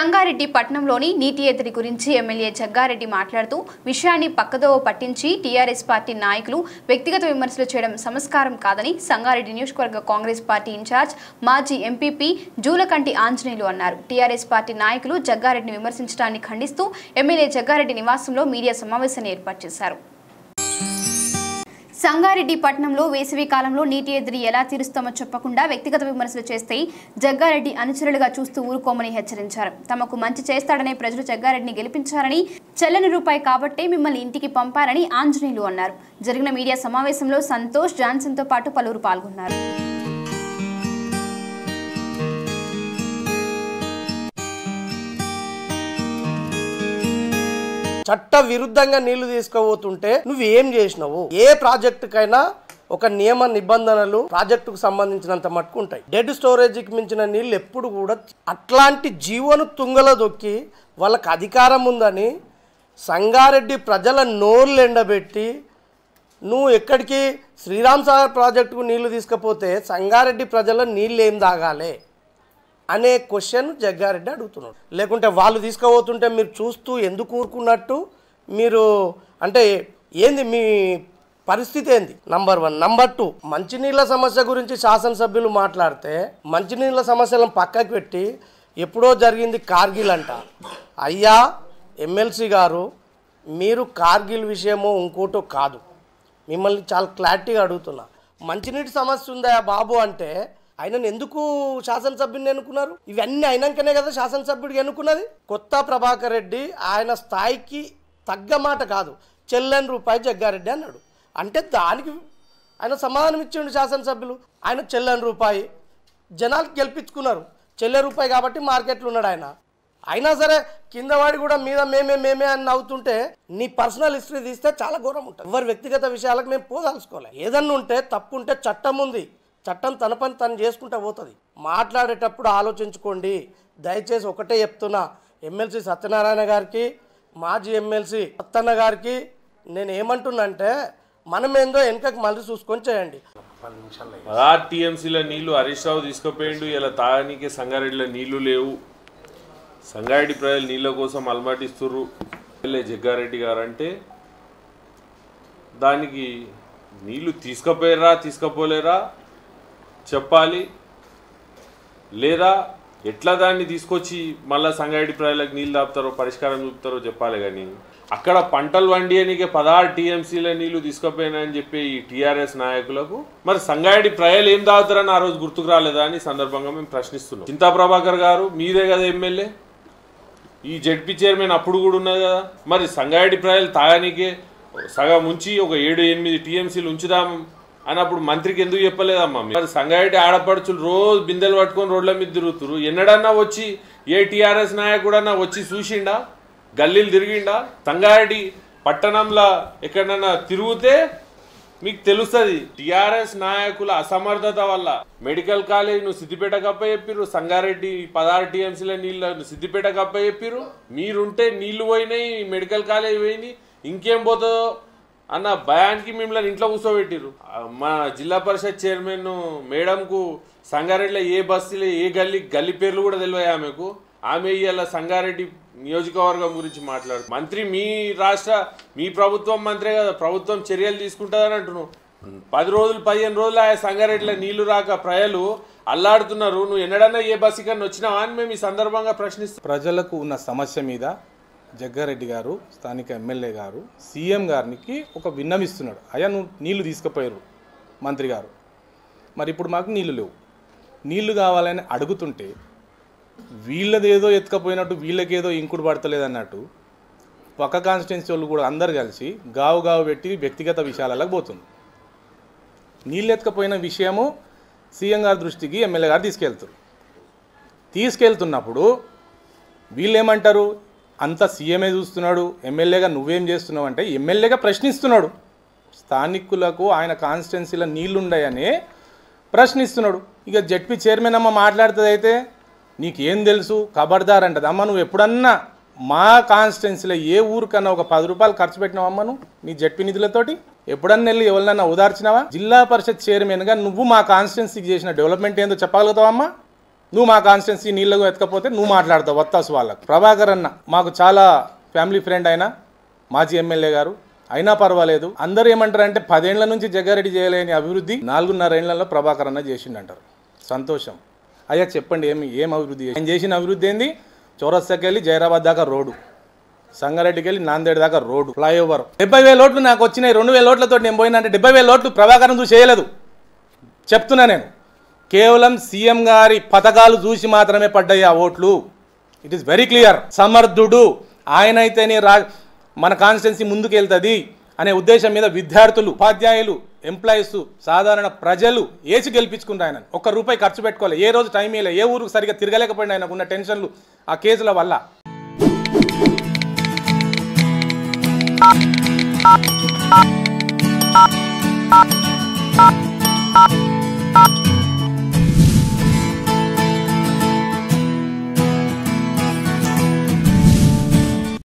సంగారెడ్డి పట్నంలోని నీటి ఎద్దడి గురించి ఎమ్మెల్యే జగ్గారెడ్డి మాట్లాడుతూ విషయాన్ని పక్కదోవ పట్టించి టీఆర్ఎస్ పార్టీ నాయకులు వ్యక్తిగత విమర్శలు చేయడం సంస్కారం కాదని సంగారెడ్డి నియోజకవర్గ కాంగ్రెస్ పార్టీ ఇన్ఛార్జ్ మాజీ ఎంపీపీ జూలకంటి ఆంజనేయులు అన్నారు. టీఆర్ఎస్ పార్టీ నాయకులు జగ్గారెడ్డిని విమర్శించడాన్ని ఖండిస్తూ ఎమ్మెల్యే జగ్గారెడ్డి నివాసంలో మీడియా సమావేశాన్ని ఏర్పాటు చేశారు. సంగారెడ్డి పట్టణంలో వేసవి కాలంలో నీటి ఎదిరి ఎలా తీరుస్తామో చెప్పకుండా వ్యక్తిగత విమర్శలు చేస్తే జగ్గారెడ్డి అనుచరులుగా చూస్తూ ఊరుకోమని హెచ్చరించారు. తమకు మంచి చేస్తాడనే ప్రజలు జగ్గారెడ్డిని గెలిపించారని చెల్లని రూపాయి కాబట్టే మిమ్మల్ని ఇంటికి పంపారని ఆంజనేయులు అన్నారు. జరిగిన మీడియా సమావేశంలో సంతోష్ జాన్సన్తో పాటు పలువురు పాల్గొన్నారు. చట్ట విరుద్ధంగా నీళ్ళు తీసుకుపోతుంటే నువ్వు ఏం చేసినావు? ఏ ప్రాజెక్టుకైనా ఒక నియమ నిబంధనలు ప్రాజెక్టుకు సంబంధించినంత మట్టుకు ఉంటాయి. డెడ్ స్టోరేజ్కి మించిన నీళ్ళు ఎప్పుడు కూడా అట్లాంటి జీవను తుంగలో దొక్కి వాళ్ళకి అధికారం ఉందని సంగారెడ్డి ప్రజల నోర్లు ఎండబెట్టి నువ్వు ఎక్కడికి శ్రీరామ్ సాగర్ ప్రాజెక్టుకు నీళ్ళు తీసుకపోతే సంగారెడ్డి ప్రజల నీళ్ళు ఏం తాగాలి? అనే క్వశ్చన్ జగ్గారెడ్డి అడుగుతున్నాడు. లేకుంటే వాళ్ళు తీసుకుపోతుంటే మీరు చూస్తూ ఎందుకు ఊరుకున్నట్టు మీరు అంటే ఏంది మీ పరిస్థితి ఏంది? నంబర్ వన్ నంబర్ టూ మంచినీళ్ళ సమస్య గురించి శాసనసభ్యులు మాట్లాడితే మంచినీళ్ళ సమస్యలను పక్కకు పెట్టి ఎప్పుడో జరిగింది కార్గిల్ అంట. అయ్యా ఎమ్మెల్సీ గారు మీరు కార్గిల్ విషయమో ఇంకోటో కాదు. మిమ్మల్ని చాలా క్లారిటీగా అడుగుతున్నా. మంచినీటి సమస్య ఉందా బాబు అంటే ఆయనను ఎందుకు శాసనసభ్యుని ఎన్నుకున్నారు? ఇవన్నీ అయినాకనే కదా శాసనసభ్యుడికి ఎన్నుకున్నది? కొత్త ప్రభాకర్ రెడ్డి ఆయన స్థాయికి తగ్గ మాట కాదు. చెల్లని రూపాయి జగ్గారెడ్డి అన్నాడు. అంటే దానికి ఆయన సమాధానం ఇచ్చిండు శాసనసభ్యులు. ఆయన చెల్లని రూపాయి జనాలు గెలిపించుకున్నారు. చెల్లె రూపాయి కాబట్టి మార్కెట్లో ఉన్నాడు ఆయన. అయినా సరే కింద వాడి కూడా మీద మేమే మేమే అని నవ్వుతుంటే నీ పర్సనల్ హిస్టరీ తీస్తే చాలా ఘోరం ఉంటుంది. ఎవరి వ్యక్తిగత విషయాలకు మేము పోదాల్చుకోలేదు ఏదన్నా ఉంటే తప్పు ఉంటే చట్టం ఉంది. చట్టం తన పని తను చేసుకుంటా పోతుంది. మాట్లాడేటప్పుడు ఆలోచించుకోండి. దయచేసి ఒకటే చెప్తున్నా. ఎమ్మెల్సీ సత్యనారాయణ గారికి మాజీ ఎమ్మెల్సీ సత్తన్న గారికి నేను ఏమంటున్నా అంటే మనం ఏందో వెనకకి మళ్ళీ చూసుకొని చేయండి. పదహారు టీఎంసీల నీళ్ళు హరీష్ రావు తీసుకుపోయిండు. ఇలా తాగనీకే సంగారెడ్డిలో నీళ్ళు లేవు. సంగారెడ్డి ప్రజలు నీళ్ళ కోసం అలమటిస్తుర్రు. ఎమ్మెల్యే జగ్గారెడ్డి గారు అంటే దానికి నీళ్ళు తీసుకుపోయారా తీసుకుపోలేరా? చెప్పాలి. లేదా ఎట్లా దాన్ని తీసుకొచ్చి మళ్ళీ సంగారెడ్డి ప్రజలకు నీళ్ళు దాపుతారో పరిష్కారం చూపుతారో చెప్పాలి కానీ అక్కడ పంటలు వండియనికే పదహారు టీఎంసీల నీళ్ళు తీసుకుపోయినాయని చెప్పి ఈ టీఆర్ఎస్ నాయకులకు మరి సంగారెడ్డి ప్రజలు ఏం తాగుతారని ఆ రోజు గుర్తుకు రాలేదా అని సందర్భంగా మేము ప్రశ్నిస్తున్నాం. చింతా ప్రభాకర్ గారు మీరే కదా ఎమ్మెల్యే? ఈ జడ్పీ చైర్మన్ అప్పుడు కూడా ఉన్నది కదా? మరి సంగారెడ్డి ప్రజలు తాగనీకే సగం ఉంచి ఒక ఏడు ఎనిమిది టీఎంసీలు ఉంచుదాం అన్నప్పుడు మంత్రికి ఎందుకు చెప్పలేదమ్మా మీరు? సంగారెడ్డి ఆడపడుచులు రోజు బిందెలు పట్టుకొని రోడ్ల మీద తిరుగుతురు. ఎన్నడన్నా వచ్చి ఏ టీఆర్ఎస్ నాయకుడన్నా వచ్చి చూసిండా? గల్లీలు తిరిగిండా? సంగారెడ్డి పట్టణంలో ఎక్కడన్నా తిరిగితే మీకు తెలుస్తుంది టిఆర్ఎస్ నాయకుల అసమర్థత వల్ల. మెడికల్ కాలేజ్ను సిద్దిపేట కప్ప చెప్పిర్రు సంగారెడ్డి పదహారు టీఎంసీల నీళ్ళు సిద్దిపేట కప్ప చెప్పిర్రు. మీరుంటే నీళ్ళు పోయినాయి మెడికల్ కాలేజ్ పోయినాయి ఇంకేం పోతుందో అన్న భయానికి మిమ్మల్ని ఇంట్లో కూర్చోబెట్టిరు మా జిల్లా పరిషత్ చైర్మన్ మేడంకు సంగారెడ్డిలో ఏ బస్తీలో ఏ గల్లీ గల్లీ పేర్లు కూడా తెలియ ఆమెకు? ఆమె ఇవాళ సంగారెడ్డి నియోజకవర్గం గురించి మాట్లాడు మంత్రి మీ రాష్ట్ర మీ ప్రభుత్వం మంత్రే కదా ప్రభుత్వం చర్యలు తీసుకుంటుందని అంటున్నావు. పది రోజులు పదిహేను రోజులు ఆ సంగారెడ్డిలో నీళ్ళు రాక ప్రజలు అల్లాడుతున్నారు. నువ్వు ఎన్నడన్నా ఏ బస్సు కన్నా వచ్చినావా అని మేము ఈ సందర్భంగా ప్రశ్నిస్తాం. ప్రజలకు ఉన్న సమస్య మీద జగ్గారెడ్డి గారు స్థానిక ఎమ్మెల్యే గారు సీఎం గారికి ఒక విన్నవిస్తున్నాడు. అయ్యా నువ్వు నీళ్ళు తీసుకుపోయారు మంత్రి గారు. మరి ఇప్పుడు మాకు నీళ్ళు లేవు. నీళ్ళు కావాలని అడుగుతుంటే వీళ్ళదేదో ఎత్తుకపోయినట్టు వీళ్ళకేదో ఇంకుడు పడతలేదు అన్నట్టు పక్క కాన్స్టిట్యున్సీ వాళ్ళు కూడా అందరు కలిసి గావు గావు పెట్టి వ్యక్తిగత విషయాలకు పోతుంది నీళ్ళు ఎత్తుకపోయిన విషయము సీఎం గారి దృష్టికి ఎమ్మెల్యే గారు తీసుకెళ్తారు. తీసుకెళ్తున్నప్పుడు వీళ్ళు ఏమంటారు అంత సీఎంఏ చూస్తున్నాడు ఎమ్మెల్యేగా నువ్వేం చేస్తున్నావు అంటే ఎమ్మెల్యేగా ప్రశ్నిస్తున్నాడు. స్థానికులకు ఆయన కాన్స్టిట్యున్సీలో నీళ్ళుండయని ప్రశ్నిస్తున్నాడు. ఇక జడ్పీ చైర్మన్ అమ్మ మాట్లాడుతుంది అయితే నీకేం తెలుసు కబర్దార్ అంటది. అమ్మ నువ్వు ఎప్పుడన్నా మా కాన్స్టిట్యున్సీలో ఏ ఊరికన్నా ఒక పది రూపాయలు ఖర్చు పెట్టినావమ్మ నువ్వు నీ జడ్పీ నిధులతోటి? ఎప్పుడన్నా వెళ్ళి ఎవరినన్నా ఉదార్చినావా జిల్లా పరిషత్ చైర్మన్గా నువ్వు మా కాన్స్టిట్యున్సీకి చేసిన డెవలప్మెంట్ ఏందో చెప్పగలుగుతావమ్మా నువ్వు మా కాన్స్టిట్యున్సీ నీళ్ళకు ఎత్తకపోతే నువ్వు మాట్లాడతావు వత్తాసు వాళ్ళకు. ప్రభాకర్ అన్న మాకు చాలా ఫ్యామిలీ ఫ్రెండ్ అయినా మాజీ ఎమ్మెల్యే గారు అయినా పర్వాలేదు. అందరూ ఏమంటారంటే పదేళ్ళ నుంచి జగ్గారెడ్డి చేయలేని అభివృద్ధి నాలుగున్నర ఏళ్ళలో ప్రభాకర్ అన్న చేసిండంటారు. సంతోషం. అయ్యా చెప్పండి ఏమి ఏం అభివృద్ధి ఆయన చేసిన అభివృద్ధి ఏంది? చౌరస్తాకి వెళ్ళి జైరాబాద్ దాకా రోడ్డు. సంగారెడ్డికి వెళ్ళి నాందేడ్ దాకా రోడ్డు. ఫ్లైఓవర్. డెబ్బై వేల ఓట్లు నాకు వచ్చినాయి రెండు వేల ఓట్లతో నేను పోయినా అంటే డెబ్బై వేల ఓట్లు ప్రభాకరం చూసి చేయలేదు. చెప్తున్నా నేను. కేవలం సీఎం గారి పథకాలు చూసి మాత్రమే పడ్డాయి ఆ ఓట్లు. ఇట్ ఈస్ వెరీ క్లియర్ సమర్థుడు ఆయన అయితేనే రా మన కాన్స్టిట్యున్సీ ముందుకు వెళ్తుంది అనే ఉద్దేశం మీద విద్యార్థులు ఉపాధ్యాయులు ఎంప్లాయీస్ సాధారణ ప్రజలు ఏసి గెలిపించుకుంటారు ఆయన. ఒక్క రూపాయి ఖర్చు పెట్టుకోవాలి ఏ రోజు టైం ఇవ్వలే ఏ ఊరు సరిగా తిరగలేకపోయినా ఆయనకు ఉన్న టెన్షన్లు ఆ కేసుల వల్ల.